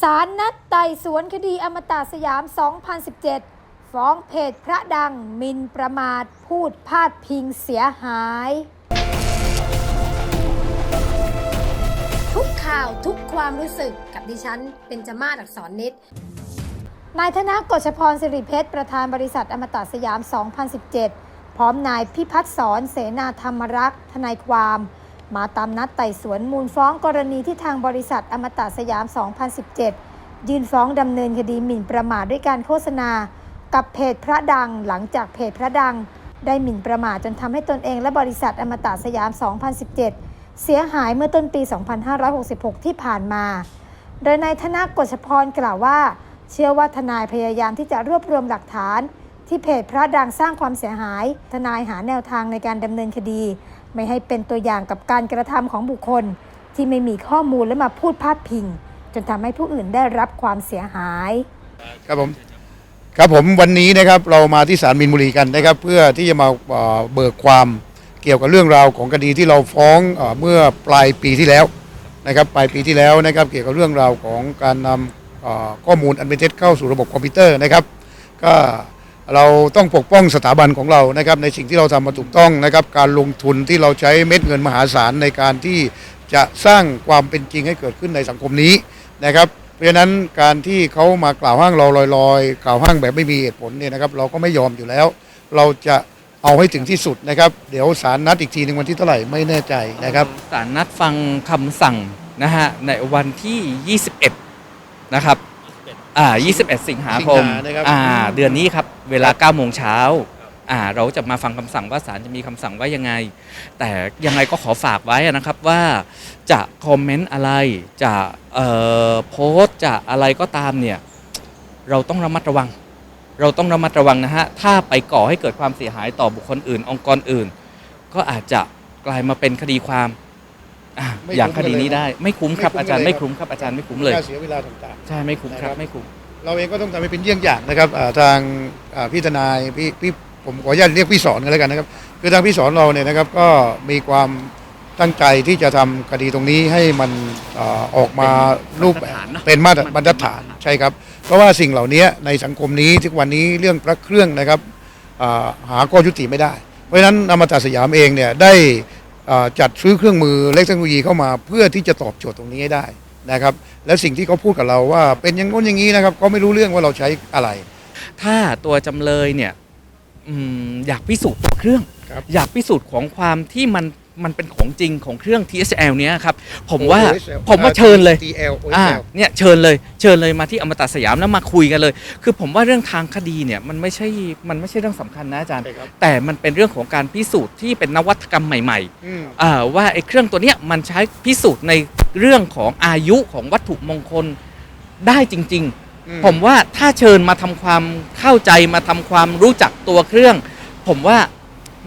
ศาลนัดไต่สวนคดีอมตะสยาม 2017 ฟ้องเพจพระดังหมินประมาทพูดพาดพิงเสียหาย ทุกข่าวทุกความรู้สึกกับดิฉันเป็นจมาศอักษรนิดนายธนกฤษพรสิริเพชร ประธานบริษัทอมตะสยาม 2017 พร้อมนายพิพัฒน์สอนเสนาธรรมรักษ์ทนายความ มาตามนัดไต่สวนมูลฟ้องกรณีที่ทางบริษัทอมตะสยาม 2017 ยื่นฟ้องดำเนินคดีหมิ่นประมาทด้วยการโฆษณา กับเพจพระดังหลังจากเพจพระดัง ได้หมิ่นประมาทจนทำให้ตนเองและบริษัทอมตะสยาม 2017 เสียหายเมื่อต้นปี 2566 ที่ผ่านมา โดยนายธนกฤษพรกล่าวว่า เชื่อว่าทนายพยายามที่จะรวบรวมหลักฐาน ที่เพจพระดังสร้างความเสียหาย ทนายหาแนวทางในการดำเนินคดี ไม่ให้เป็นตัวอย่างกับการกระทำของบุคคล ที่ไม่มีข้อมูลและมาพูดพาดพิง จนทำให้ผู้อื่นได้รับความเสียหาย ครับผมครับผมวันนี้นะครับเรามาที่ศาลมินบุรีกันนะครับ เพื่อที่จะมาเบิกความเกี่ยวกับเรื่องราวของคดีที่เราฟ้องเมื่อปลายปีที่แล้วนะครับปลายปีที่แล้วนะครับ เกี่ยวกับเรื่องราวของการนำข้อมูลอันเป็นเท็จเข้าสู่ระบบคอมพิวเตอร์นะครับ ก็ เราต้องปกป้องสถาบันของเรานะครับในสิ่งที่เราทำมาถูกต้องนะครับ การลงทุนที่เราใช้เม็ดเงินมหาศาลในการที่จะสร้างความเป็นจริงให้เกิดขึ้นในสังคมนี้นะครับ เพราะฉะนั้นการที่เขามากล่าวอ้างเราลอยๆ กล่าวอ้างแบบไม่มีเหตุผลเนี่ยนะครับ เราก็ไม่ยอมอยู่แล้ว เราจะเอาให้ถึงที่สุดนะครับ เดี๋ยวศาลนัดอีกทีหนึ่งวันที่เท่าไหร่ไม่แน่ใจนะครับศาลนัดฟังคำสั่งนะฮะในวันที่ 21 นะครับ อ่า21 สิงหาคมสิงหานะครับอ่า เดือนนี้ครับ เวลา9โมงเช้าอ่า เราจะมาฟังคำสั่งว่าศาลจะมีคำสั่งว่ายังไง แต่ยังไงก็ขอฝากไว้นะครับว่าจะคอมเมนต์อะไร จะเอ่อโพสต์จะอะไรก็ตามเนี่ย เราต้องระมัดระวัง เราต้องระมัดระวังนะฮะ ถ้าไปก่อให้เกิดความเสียหายต่อบุคคลอื่น องค์กรอื่น ก็อาจจะกลายมาเป็นคดีความอะ ไม่คุ้มอย่างคดีนี้เลยนะได้ ไม่คุ้มครับไม่คุ้มอาจารย์เลยไม่ครับคุ้มครับอาจารย์ไม่คุ้มเลยค่าเสียเวลาต่างๆ ใช่ไม่คุ้มครับนะครับไม่คุ้ม เราเองก็ต้องทำให้เป็นเยี่ยงอย่างนะครับอ่าทางอ่าพี่ทนายพี่พี่ผมขออนุญาตเรียกพี่สอนกันแล้วกันนะครับ คือทางพี่สอนเราเนี่ยนะครับก็มีความตั้งใจที่จะทำคดีตรงนี้ให้มันอ่าออกมารูปแบบมาตรฐานเนอะเป็นมาตรมันมาตรฐานใช่ครับ เพราะว่าสิ่งเหล่านี้ในสังคมนี้ทุกวันนี้เรื่องพระเครื่องนะครับอ่าหาข้อยุติไม่ได้ เพราะฉะนั้นอมตะสยามเองเนี่ยได้อ่า จัดซื้อเครื่องมือเล็กเทคโนโลยีเข้ามาเพื่อที่จะตอบโจทย์ตรงนี้ให้ได้นะครับ และสิ่งที่เขาพูดกับเราว่าเป็นอย่างง้นอย่างนี้นะครับเขาไม่รู้เรื่องว่าเราใช้อะไร ถ้าตัวจำเลยเนี่ยอืมอยากพิสูจน์ตัวเครื่องครับอยากพิสูจน์ของความที่มัน มันเป็นของจริงของเครื่อง TSL เนี้ยครับผมว่า OSL ผมว่าเชิญเลย TL อ่า OSL เนี่ยเชิญเลยเชิญเลยมาที่อมตะสยามแล้วมาคุยกันเลย คือผมว่าเรื่องทางคดีเนี่ยมันไม่ใช่มันไม่ใช่เรื่องสำคัญนะอาจารย์ ใช่ครับ แต่มันเป็นเรื่องของการพิสูจน์ที่เป็นนวัตกรรมใหม่อืม ๆอ่าว่าไอ้เครื่องตัวเนี้ยมันใช้พิสูจน์ในเรื่องของอายุของวัตถุมงคลได้จริงอืๆผมว่าถ้าเชิญมาทำความเข้าใจมาทำความรู้จักตัวเครื่อง ผมว่า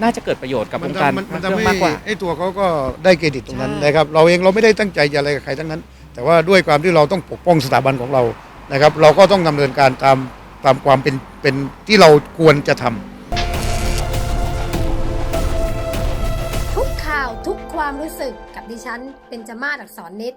น่าจะเกิดประโยชน์กับมัวงการทำมันพระมันเครื่ทำองให้มากกว่าไอ้ตัวเขาก็ได้เครดิตตรงนั้นใช่นะครับเราเองเราไม่ได้ตั้งใจจะอะไรกับใครทั้งนั้น แต่ว่าด้วยความที่เราต้องปกป้องสถาบันของเรานะครับ เราก็ต้องดำเนินการตามตามความเป็นเป็นที่เราควรจะทำทุกข่าวทุกความรู้สึกกับดิฉันเป็นจมาศอักษรนิด